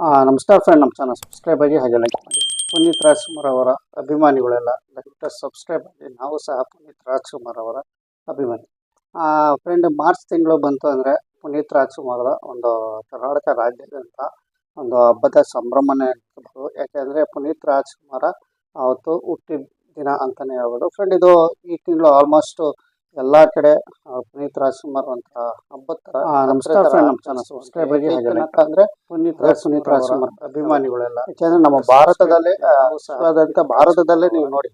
ನಮಸ್ಕಾರ ಫ್ರೆಂಡ್ ನಮ್ಮ channel subscribe ಆಗಿ ಹಾಗೆ ಲೈಕ್ ಮಾಡಿ. ಪುನೀತ್ ರಾಜ್ಕುಮಾರ್ ಅವರ ಅಭಿಮಾನಿಗಳೆಲ್ಲ ದಯವಿಟ್ಟು ಸಬ್ಸ್ಕ್ರೈಬ್ ಆಗಿ ನಾವು ಸಹ ಪುನೀತ್ ರಾಜ್ಕುಮಾರ್ ಅವರ ಅಭಿಮಾನಿ. ಫ್ರೆಂಡ್ ಮಾರ್ಚ್ ತಿಂಗಳು ಬಂತು ಅಂದರೆ ಪುನೀತ್ ರಾಜ್ಕುಮಾರ್ ಒಂದು ಕರ್ನಾಟಕ ರಾಜ್ಯಾದ್ಯಂತ ಒಂದು ಹಬ್ಬದ ಸಂಭ್ರಮನೇ ಇರ್ಬೋದು ಯಾಕೆಂದರೆ ಪುನೀತ್ ರಾಜ್ಕುಮಾರ ಅವತ್ತು ಹುಟ್ಟಿದ ದಿನ ಅಂತಲೇ ಹೇಳ್ಬೋದು. ಫ್ರೆಂಡ್ ಇದು ಈ ತಿಂಗಳು ಆಲ್ಮೋಸ್ಟ್ ಎಲ್ಲ ಕಡೆ ಪುನೀತ್ ರಾಜ್ಕುಮಾರ್ ಅಂತ ಹಬ್ಬದ ಹಾಗೆ ಅಂದ್ರೆ ಪುನೀತ್ ಪುನೀತ್ ರಾಜ್ಕುಮಾರ್ ಅಭಿಮಾನಿಗಳೆಲ್ಲ. ಯಾಕೆಂದ್ರೆ ನಮ್ಮ ಭಾರತದಲ್ಲೇ ಭಾರತದಲ್ಲೇ ನೀವು ನೋಡಿ.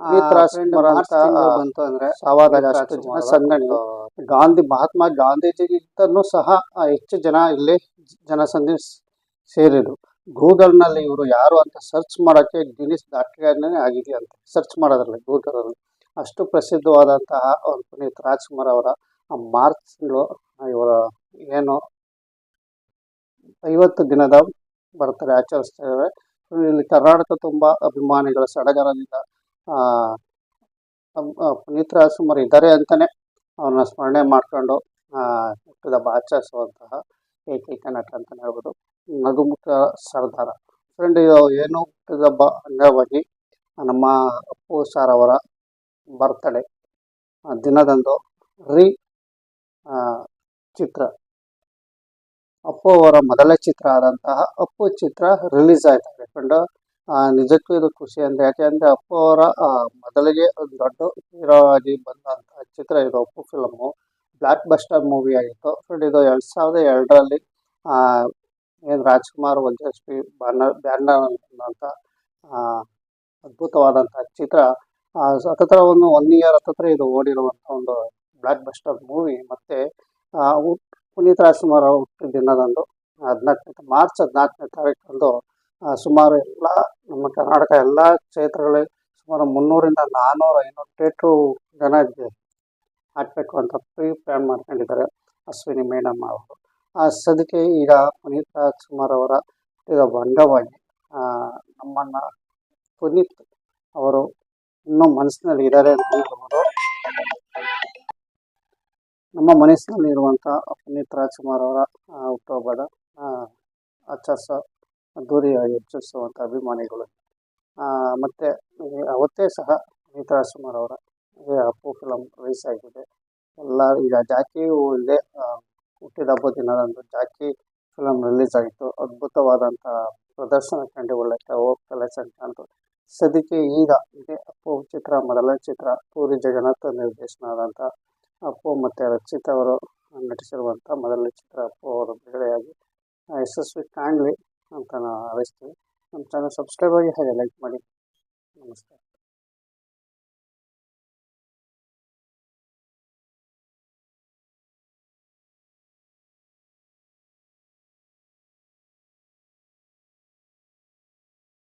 ಪುನೀತ್ ರಾಜ್ಕುಮಾರ್ ಅಂತ ಬಂತು ಅಂದ್ರೆ ಸಾವಾದಾಗ ಅಷ್ಟು ಜನ ಸಂದಣಿ ಗಾಂಧಿ ಮಹಾತ್ಮ ಗಾಂಧೀಜಿಗಿಂತನೂ ಸಹ ಹೆಚ್ಚು ಜನ ಇಲ್ಲಿ ಜನಸಂಧಿ ಸೇರಿದ್ರು. ಗೂಗಲ್ನಲ್ಲಿ ಇವರು ಯಾರು ಅಂತ ಸರ್ಚ್ ಮಾಡಕ್ಕೆ ಗಿನಿಸ್ ದಾಖಲೆ ಆಗಿದೆಯಂತೆ ಸರ್ಚ್ ಮಾಡೋದ್ರಲ್ಲಿ ಗೂಗಲ್ ಅಲ್ಲಿ ಅಷ್ಟು ಪ್ರಸಿದ್ಧವಾದಂತಹ ಒಂದು ಪುನೀತ್ ರಾಜ್ಕುಮಾರ್ ಅವರ ಮಾರ್ಚ್ ಇವರ ಏನು ಐವತ್ತು ದಿನದ ಬರ್ತಾರೆ ಆಚರಿಸ್ತೇವೆ ಇಲ್ಲಿ ಕರ್ನಾಟಕ ತುಂಬ ಅಭಿಮಾನಿಗಳ ಸಡಗರದಿಂದ ಪುನೀತ್ ರಾಜ್ಕುಮಾರ್ ಇದ್ದಾರೆ ಅಂತಲೇ ಅವ್ರನ್ನ ಸ್ಮರಣೆ ಮಾಡ್ಕೊಂಡು ಹುಟ್ಟಿದ ಹುಟ್ಟಿದಬ್ಬ ಆಚರಿಸುವಂತಹ ಏಕೈಕ ನಟ ಅಂತ ಹೇಳ್ಬೋದು. ನಗುಮುಖ ಸರ್ದಾರ. ಫ್ರೆಂಡ್ ಏನು ಹುಟ್ಟಿದಬ್ಬ ಅಂಗವಾಗಿ ನಮ್ಮ ಅಪ್ಪು ಸಾರ್ ಅವರ ಬರ್ತ್ಡೇ ದಿನದಂದು ರೀ ಚಿತ್ರ. ಅಪ್ಪು ಅವರ ಮೊದಲ ಚಿತ್ರ ಆದಂತಹ ಅಪ್ಪು ಚಿತ್ರ ರಿಲೀಸ್ ಆಯ್ತಾ ಫ್ರೆಂಡ್ ನಿಜಕ್ಕೂ ಇದು ಖುಷಿ ಅಂದ್ರೆ ಯಾಕೆಂದರೆ ಅಪ್ಪು ಅವರ ಮೊದಲಿಗೆ ಒಂದು ದೊಡ್ಡ ಹೀರೋ ಆಗಿ ಬಂದಂತಹ ಚಿತ್ರ ಇದು Appu film blockbuster movie ಆಗಿತ್ತು. ಫ್ರೆಂಡ್ ಇದು ಎರಡು ಸಾವಿರದ ಎರಡರಲ್ಲಿ ಏನು ರಾಜ್ಕುಮಾರ್ ವಜಸ್ವಿ ಬ್ಯಾನರ್ ಬ್ಯಾನರ್ ಅಂತ ಅದ್ಭುತವಾದಂಥ ಚಿತ್ರ. ಹತ್ತತ್ರ ಒಂದು ಒನ್ ಇಯರ್ ಹತ್ತತ್ರ ಇದು ಓಡಿರುವಂಥ ಒಂದು ಬ್ಲಾಕ್ ಬಸ್ಟರ್ ಮೂವಿ ಮತ್ತೆ ಪುನೀತ್ ರಾಜ್ಕುಮಾರ್ ಹುಟ್ಟಿದ ದಿನದಂದು ಹದಿನಾಲ್ಕನೇ ಮಾರ್ಚ್ ಹದಿನಾಲ್ಕನೇ ತಾರೀಕಂದು ಸುಮಾರು ಎಲ್ಲ ನಮ್ಮ ಕರ್ನಾಟಕ ಎಲ್ಲ ಕ್ಷೇತ್ರಗಳಲ್ಲಿ ಸುಮಾರು ಮುನ್ನೂರಿಂದ ನಾನ್ನೂರು ಐನೂರು ಥಿಯೇಟ್ರು ಜನ ಹಾಕಬೇಕು ಅಂತ ಪ್ರೀ ಪ್ಲ್ಯಾನ್ ಮಾಡ್ಕೊಂಡಿದ್ದಾರೆ ಅಶ್ವಿನಿ ಮೇಡಮ್ ಅವರು. ಆ ಸದ್ಯಕ್ಕೆ ಈಗ ಪುನೀತ್ ರಾಜ್ಕುಮಾರ್ ಅವರ ಹುಟ್ಟಿದ ಅಂಗವಾಗಿ ನಮ್ಮನ್ನ ಪುನೀತ್ ಅವರು ಇನ್ನೂ ಮನಸ್ಸಿನಲ್ಲಿ ಇದ್ದಾರೆ ಅಂತ ಹೇಳ್ಬೋದು. ನಮ್ಮ ಮನಸ್ಸಿನಲ್ಲಿ ಇರುವಂತಹ ಪುನೀತ್ ರಾಜ್ಕುಮಾರ್ ಅವರ ಹುಟ್ಟುಹಬ್ಬದ ಆಚರಿಸ ಅದ್ದೂರಿಯಾಗಿ ಆಚರಿಸುವಂಥ ಅಭಿಮಾನಿಗಳು. ಮತ್ತೆ ಅವತ್ತೇ ಸಹ ಪುನೀತ್ ರಾಜ್ಕುಮಾರ್ ಅವರ ಅಪ್ಪು ಫಿಲಮ್ ರಿಲೀಸ್ ಆಗಿದೆ. ಎಲ್ಲ, ಈಗ ಜಾಕಿ ಇಲ್ಲದೆ ಹುಟ್ಟಿದ ಹಬ್ಬ ದಿನದಂದು ಜಾಕಿ ಫಿಲಮ್ ರಿಲೀಸ್ ಆಗಿತ್ತು. ಅದ್ಭುತವಾದಂಥ ಪ್ರದರ್ಶನ ಕಂಡು ಒಳ್ಳೆ ಕಾಣ್ತು ಸದ್ಯಕ್ಕೆ ಈಗ ಇದೆ ಅಪ್ಪು ಚಿತ್ರ, ಮೊದಲ ಚಿತ್ರ, ಪೂರಿ ಜಗನ್ನಾಥ ನಿರ್ದೇಶನ ಆದಂಥ ಅಪ್ಪು ಮತ್ತು ರಕ್ಷಿತ್ ಅವರು ನಟಿಸಿರುವಂಥ ಮೊದಲ ಚಿತ್ರ ಅಪ್ಪು ಅವರು ಬಿಡುಗಡೆಯಾಗಿ. ಯಶಸ್ವಿ ಕಾಣಲಿ ಅಂತ ನಾವು ಹಾರೈಸ್ತೀವಿ ನಮ್ಮ ಚಾನಲ್ ಸಬ್ಸ್ಕ್ರೈಬ್ ಆಗಿ ಹಾಗೆ ಲೈಕ್ ಮಾಡಿ. ನಮಸ್ಕಾರ.